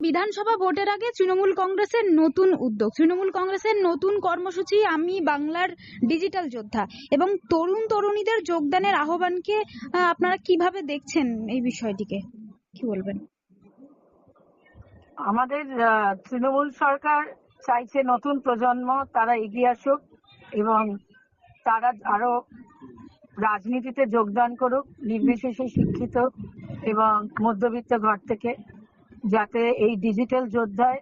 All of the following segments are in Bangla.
বিধানসভা ভোটের আগে তৃণমূল কংগ্রেসের নতুন উদ্যোগ। তৃণমূল কংগ্রেসের নতুন কর্মসূচি আমি বাংলার ডিজিটাল যোদ্ধা। এবং তরুণ তরুণীদের যোগদানের আহ্বানকে আহ, আপনারা কীভাবে দেখছেন এই বিষয়টিকে? কি বলবেন? আমাদের তৃণমূল সরকার চাইছে নতুন প্রজন্ম তারা এগিয়ে আসুক এবং তারা আরও রাজনীতিতে যোগদান করুক নির্বিশেষে শিক্ষিত এবং মধ্যবিত্ত ঘর থেকে যাতে এই ডিজিটাল যোদ্ধায়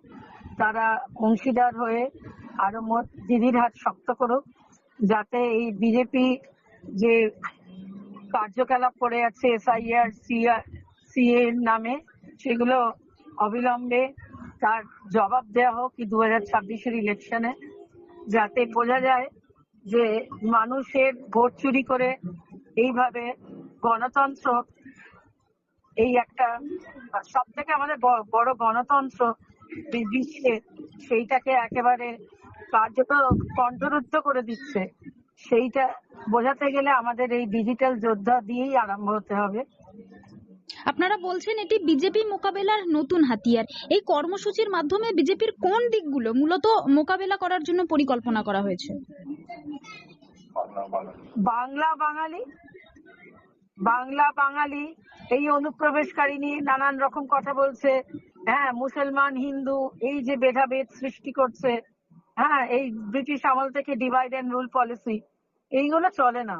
তারা অংশীদার হয়ে আরও মোট দিদির হাত শক্ত করুক, যাতে এই বিজেপি যে কার্যকলাপ করে আছে এসআইআর সিএ নামে, সেগুলো অবিলম্বে তার জবাব দেওয়া হোক কি দু হাজার ছাব্বিশের ইলেকশনে যাতে বোঝা যায় যে মানুষের ভোট চুরি করে এইভাবে গণতন্ত্র এই একটা সব থেকে আমাদের বড় গণতন্ত্র বিশ্বে সেইটাকে একেবারে কার্যত কণ্ঠরুদ্ধ করে দিচ্ছে। সেইটা বোঝাতে গেলে আমাদের এই ডিজিটাল যোদ্ধা দিয়েই আরম্ভ হতে হবে। আপনারা বলছেন এটি বিজেপি মোকাবেলার নতুন হাতিয়ার। এই কর্মসূচির মাধ্যমে বিজেপির কোন দিকগুলো মূলত মোকাবেলা করার জন্য পরিকল্পনা করা হয়েছে? বাংলা বাঙালি? বাংলা বাঙালি এই অনুপ্রবেশকারী নিয়ে নানান রকম কথা বলছে। হ্যাঁ মুসলমান, হিন্দু, এই যে ভেদাভেদ সৃষ্টি করছে। হ্যাঁ এই ব্রিটিশ আমল থেকে ডিভাইড অ্যান্ড রুল পলিসি এইগুলো চলে না।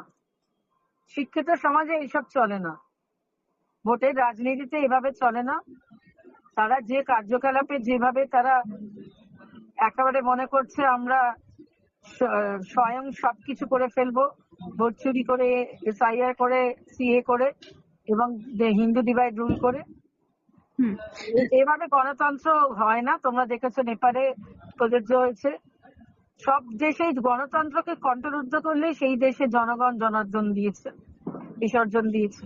শিক্ষিত সমাজে এইসব চলে না। ভোটের রাজনীতিতে এভাবে চলে না। তারা যে কার্যকলাপে যেভাবে তারা একেবারে মনে করছে, আমরা স্বয়ং সবকিছু করে ফেলব। ভোট চুরি করে এসআইআর করে সিএ করে এবং হিন্দু ডিভাইড রুল করে। এভাবে গণতন্ত্র হয় না তোমরা দেখেছ নেপালে প্রযোজ্য হয়েছে। সব দেশেই গণতন্ত্রকে কণ্ঠরুদ্ধ করলে সেই দেশে জনগণ জনার্দন দিয়েছে। বিসর্জন দিয়েছে।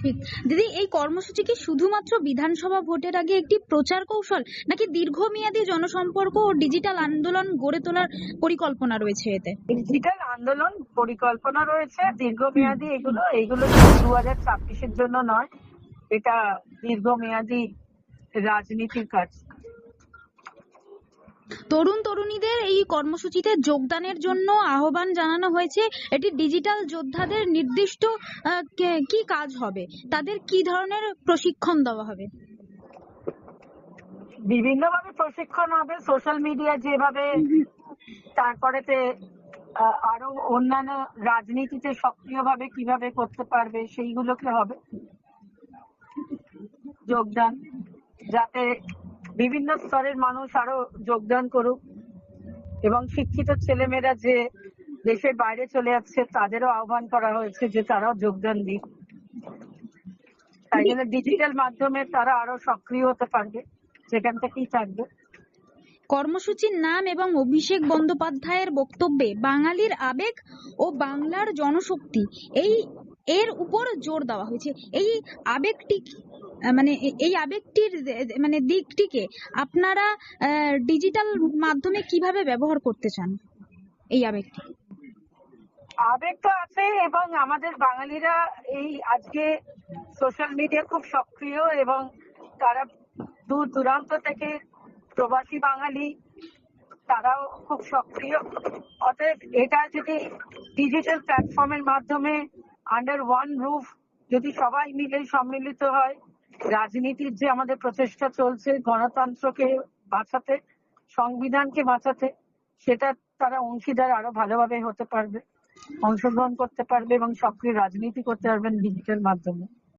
ঠিক। দিদি এই কর্মসূচি কি শুধুমাত্র বিধানসভা ভোটের আগে একটি প্রচার কৌশল নাকি দীর্ঘমেয়াদী জনসম্পর্ক ও ডিজিটাল আন্দোলন গড়ে তোলার পরিকল্পনা রয়েছে এতে? ডিজিটাল আন্দোলন পরিকল্পনা রয়েছে দীর্ঘমেয়াদী এগুলো এইগুলো দু হাজার ছাব্বিশের জন্য নয়। এটা দীর্ঘমেয়াদী রাজনীতির কাজ। তরুণ তরুণীদের এই কর্মসূচিতে যোগদানের জন্য আহ্বান জানানো হয়েছে। এটি ডিজিটাল যোদ্ধাদের নির্দিষ্ট কি কাজ হবে? তাদের কি ধরনের প্রশিক্ষণ দেওয়া হবে? বিভিন্ন ভাবে প্রশিক্ষণ হবে। সোশ্যাল মিডিয়া যেভাবে তারপরেতে আহ, আরও অন্যান্য রাজনীতিতে সক্রিয়ভাবে কীভাবে করতে পারবে সেইগুলোকে হবে। যোগদান যাতে বিভিন্ন স্তরের মানুষ আরও যোগদান করুক। এবং শিক্ষিত ছেলেমেয়েরা যে দেশের বাইরে চলে যাচ্ছে, তাদেরও আহ্বান করা হয়েছে যে তারাও যোগদান দিক। তাই জন্য ডিজিটাল মাধ্যমে তারা আরও সক্রিয় হতে পারবে, সেখান থেকেই থাকবে। কর্মসূচির নাম এবং অভিষেক বন্দ্যোপাধ্যায়ের বক্তব্যে বাঙালির আবেগ ও বাংলার জনশক্তি, এই, এর উপর জোর দেওয়া হয়েছে। এই আবেগটি মানে এই আবেগটির মানে দিকটিকে আপনারা ডিজিটাল মাধ্যমে কীভাবে ব্যবহার করতে চান এই আবেগটি? আবেগ তো আছে এবং আমাদের বাঙালিরা এই আজকে সোশ্যাল মিডিয়া খুব সক্রিয় এবং তারা দূর দূরান্ত থেকে প্রবাসী বাঙালি, তারাও খুব সক্রিয়। অতএব এটা যদি ডিজিটাল প্ল্যাটফর্মের মাধ্যমে আন্ডার ওয়ান রুফ যদি সবাই মিলে সম্মিলিত হয় রাজনীতির যে আমাদের প্রচেষ্টা চলছে গণতন্ত্রকে বাঁচাতে, সংবিধানকে বাঁচাতে, সেটা তারা অংশীদার আরও ভালোভাবে হতে পারবে, অংশগ্রহণ করতে পারবে এবং সক্রিয় রাজনীতি করতে পারবেন ডিজিটাল মাধ্যমে।